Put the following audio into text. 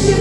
ще